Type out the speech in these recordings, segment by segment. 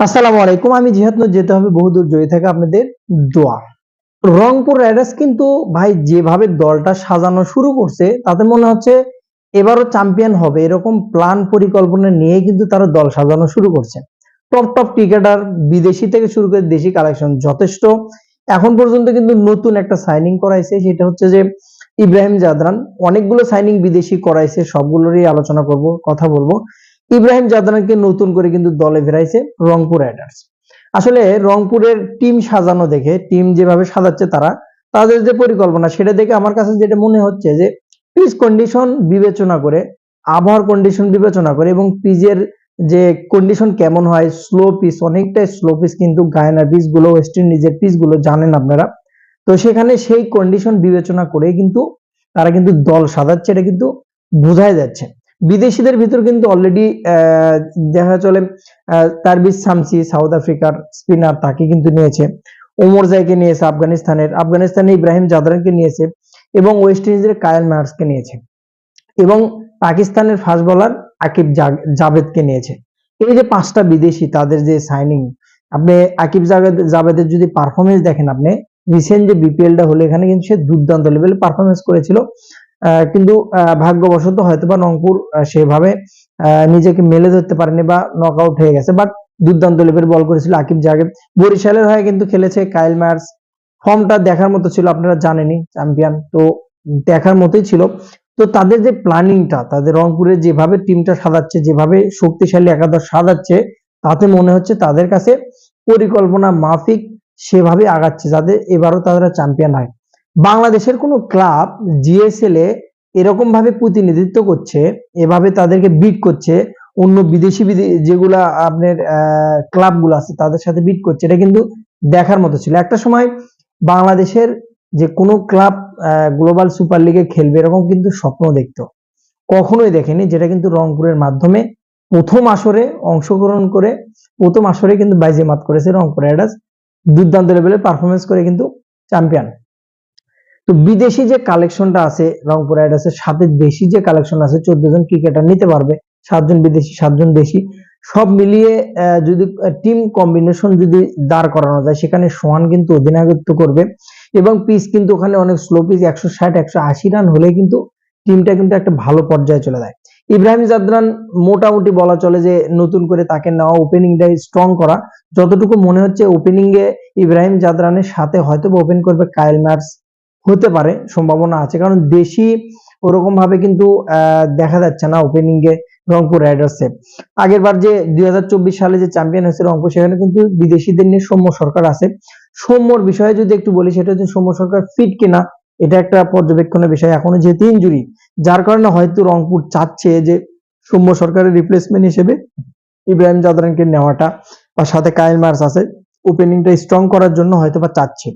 আসসালামু আলাইকুম, আমি জিহাদ নূর, যেতে হবে বহুদূর, জয়ী থেকে আপনাদের দোয়া। রংপুর রাইডার্স কিন্তু ভাই যেভাবে দলটা সাজানো শুরু করছে, তাতে মনে হচ্ছে এবারও চ্যাম্পিয়ন হবে, এরকম প্ল্যান পরিকল্পনা নিয়ে কিন্তু তারা দল সাজানো শুরু করছে। টপ টপ ক্রিকেটার বিদেশি থেকে শুরু করে দেশি কালেকশন যথেষ্ট। এখন পর্যন্ত কিন্তু নতুন একটা সাইনিং করাইছে, সেটা হচ্ছে যে ইব্রাহিম জাদরান। অনেকগুলো সাইনিং বিদেশি করাইছে, সবগুলোরই আলোচনা করব, কথা বলব। ইব্রাহিম জাদরানকে নতুন করে কিন্তু দলে ফেরাইছে রংপুর রাইডার্স। আসলে রংপুরের টিম সাজানো দেখে, টিম যেভাবে সাজাচ্ছে তারা, তাদের যে পরিকল্পনা, সেটা দেখে আমার কাছে যেটা মনে হচ্ছে যে, পিচ কন্ডিশন বিবেচনা করে, আবহাওয়ার কন্ডিশন বিবেচনা করে এবং পিচের যে কন্ডিশন কেমন হয় স্লো পিচ অনেকটাই স্লো পিচ কিন্তু গায়নার পিচগুলো ওয়েস্ট ইন্ডিজের পিচগুলো জানেন আপনারা। তো সেখানে সেই কন্ডিশন বিবেচনা করে কিন্তু তারা কিন্তু দল সাজাচ্ছে, এটা কিন্তু বোঝাই যাচ্ছে। বিদেশিদের ভিতর কিন্তু অলরেডি দেখা চলে তারবিজ সামসি সাউথ আফ্রিকার স্পিনার তাকে কিন্তু নিয়েছে। ওমর জাইকে নিয়েছে আফগানিস্তানের, আফগানিস্তানে ইব্রাহিম জাদরানকে নিয়েছে এবং ওয়েস্ট ইন্ডিজের কায়াল ম্যার্সকে নিয়েছে। এবং পাকিস্তানের ফাস্ট বলার আকিব জাভেদকে নিয়েছে। এই যে পাঁচটা বিদেশি তাদের যে সাইনিং আপনি আকিব জাভেদ জাভেদের যদি পারফরমেন্স দেখেন আপনি রিসেন্ট যে বিপিএলটা হলো, এখানে কিন্তু সে দুর্দান্ত লেভেলে পারফরমেন্স করেছিল। কিন্তু ভাগ্যবশত হয়তোবা রংপুর আহ, সেভাবে নিজেকে মেলে ধরতে পারেনি বা নক আউট হয়ে গেছে। বাট দুর্দান্ত লেভেল বল করেছিল আকিব জাগেদ বরিশালের হয়ে কিন্তু খেলেছে কাইল ম্যার্স। ফর্মটা দেখার মতো ছিল আপনারা জানেনই চ্যাম্পিয়ন তো দেখার মতোই ছিল। তো তাদের যে প্ল্যানিংটা তাদের রংপুরের যেভাবে টিমটা সাজাচ্ছে যেভাবে শক্তিশালী একাদশ সাজাচ্ছে তাতে মনে হচ্ছে তাদের কাছে পরিকল্পনা মাফিক সেভাবে আগাচ্ছে যাতে এবারও তারা চ্যাম্পিয়ন হয়। বাংলাদেশের কোনো ক্লাব জিএসএল এ এরকম ভাবে প্রতিনিধিত্ব করছে, এভাবে তাদেরকে বিট করছে, অন্য বিদেশি বিদে- যেগুলা আপনার ক্লাবগুলো আছে তাদের সাথে বিট করছে, এটা কিন্তু দেখার মতো ছিল। একটা সময় বাংলাদেশের যে কোনো ক্লাব গ্লোবাল সুপার লিগে খেলবে এরকম কিন্তু স্বপ্ন দেখতো। কখনোই দেখেনি, যেটা কিন্তু রংপুরের মাধ্যমে প্রথম আসরে অংশগ্রহণ করে, প্রথম আসরে কিন্তু বাইজেমাত করেছে রংপুর রাইডার্স। দুর্দান্ত লেভেলে পারফরমেন্স করে কিন্তু চ্যাম্পিয়ন তো বিদেশি যে কালেকশনটা আছে, রংপুর রাইডার্সের সাথে দেশি যে কালেকশন আছে চোদ্দ জন ক্রিকেটার নিতে পারবে, সাতজন বিদেশি, সাতজন দেশি, সব মিলিয়ে যদি টিম কম্বিনেশন যদি দাঁড় করানো যায়, সেখানে সোহান কিন্তু অধিনায়কত্ব করবে এবং পিচ কিন্তু ওখানে অনেক স্লো পিচ একশো ষাট, একশো আশি রান হলে কিন্তু টিমটা কিন্তু একটা ভালো পর্যায়ে চলে যায়। ইব্রাহিম জাদরান মোটামুটি বলা চলে যে নতুন করে তাকে নেওয়া ওপেনিংটাই স্ট্রং করা। যতটুকু মনে হচ্ছে ওপেনিং এ ইব্রাহিম জাদরানের সাথে হয়তো ওপেন করবে কায়েল ম্যাটস হতে পারে, সম্ভাবনা আছে। কারণ দেশি ওরকম ভাবে কিন্তু দেখা যাচ্ছে না ওপেনিং এ রংপুর রাইডার্স আগের বার যে দুই হাজার চব্বিশ সালে যে চ্যাম্পিয়ন হয়েছে রংপুর, সেখানে কিন্তু বিদেশিদের নিয়ে সৌম্য সরকার আছে। সৌম্যর বিষয়ে যদি একটু বলি, সেটা হচ্ছে সৌম্য সরকার ফিট কিনা, এটা একটা পর্যবেক্ষণের বিষয়। এখনও যেহেতু ইঞ্জুরি যার কারণে হয়তো রংপুর চাচ্ছে যে সৌম্য সরকারের রিপ্লেসমেন্ট হিসেবে ইব্রাহিম জাদরানকে নেওয়াটা। বা সাথে কায়েল মার্স আছে ওপেনিংটা স্ট্রং করার জন্য হয়তো বা চাচ্ছে।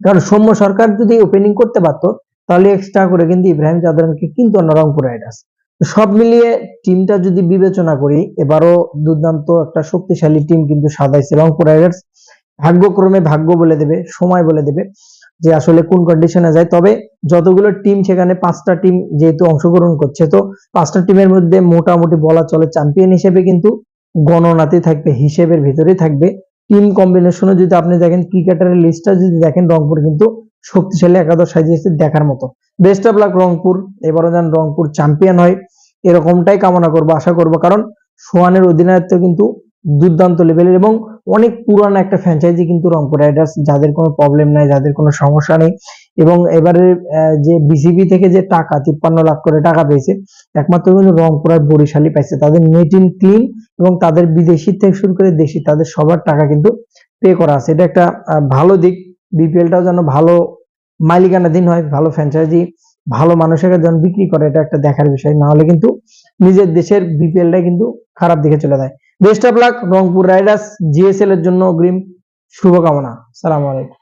কারণ সৌম্য সরকার যদি ওপেনিং করতে পারতো, তাহলে এক্সট্রা করে কিন্তু ইব্রাহিম জাদরানকে কিন্তু অন্য রংপুর রাইডার্স সব মিলিয়ে টিমটা যদি বিবেচনা করি, এবারও দুর্দান্ত একটা শক্তিশালী টিম কিন্তু সাজাইছে রংপুর রাইডার্স ভাগ্যক্রমে ভাগ্য বলে দেবে, সময় বলে দেবে যে আসলে কোন কন্ডিশনে যায়। তবে যতগুলো টিম সেখানে পাঁচটা টিম যেহেতু অংশগ্রহণ করছে, তো পাঁচটা টিমের মধ্যে মোটামুটি বলা চলে চ্যাম্পিয়ন হিসেবে কিন্তু গণনাতে থাকবে, হিসেবের ভিতরে থাকবে। টিম কম্বিনেশনে যদি আপনি দেখেন ক্রিকেটারের লিস্টটা যদি দেখেন, রংপুর কিন্তু শক্তিশালী একাদশ সাজিয়েছে দেখার মতো। বেস্ট অফ লাক রংপুর, এবারও যেন রংপুর চ্যাম্পিয়ন হয়, এরকমটাই কামনা করব, আশা করব, কারণ সোহানের অধিনায়ত্ব কিন্তু দুর্দান্ত লেভেলের এবং অনেক পুরানো একটা ফ্র্যাঞ্চাইজি কিন্তু রংপুর রাইডার্স যাদের কোনো প্রবলেম নাই, যাদের কোনো সমস্যা নেই এবং এবারে যে বিসিবি থেকে যে টাকা, তিপ্পান্ন লাখ করে টাকা পেয়েছে, একমাত্র কিন্তু রংপুর আর বরিশালই পাইছে। তাদের নেট ইন ক্লিন এবং তাদের বিদেশি থেকে শুরু করে দেশি, তাদের সবার টাকা কিন্তু পে করা আছে। এটা একটা ভালো দিক। বিপিএলটাও যেন ভালো, মালিকানা দিন হয়, ভালো ফ্র্যাঞ্চাইজি ভালো মানুষের যেন বিক্রি করে, এটা একটা দেখার বিষয়। না হলে কিন্তু নিজের দেশের বিপিএলটা কিন্তু খারাপ দিকে চলে যায়। Best of luck Rangpur riders GSL এর জন্য অগ্রিম শুভকামনা। সালাম আলাইকুম।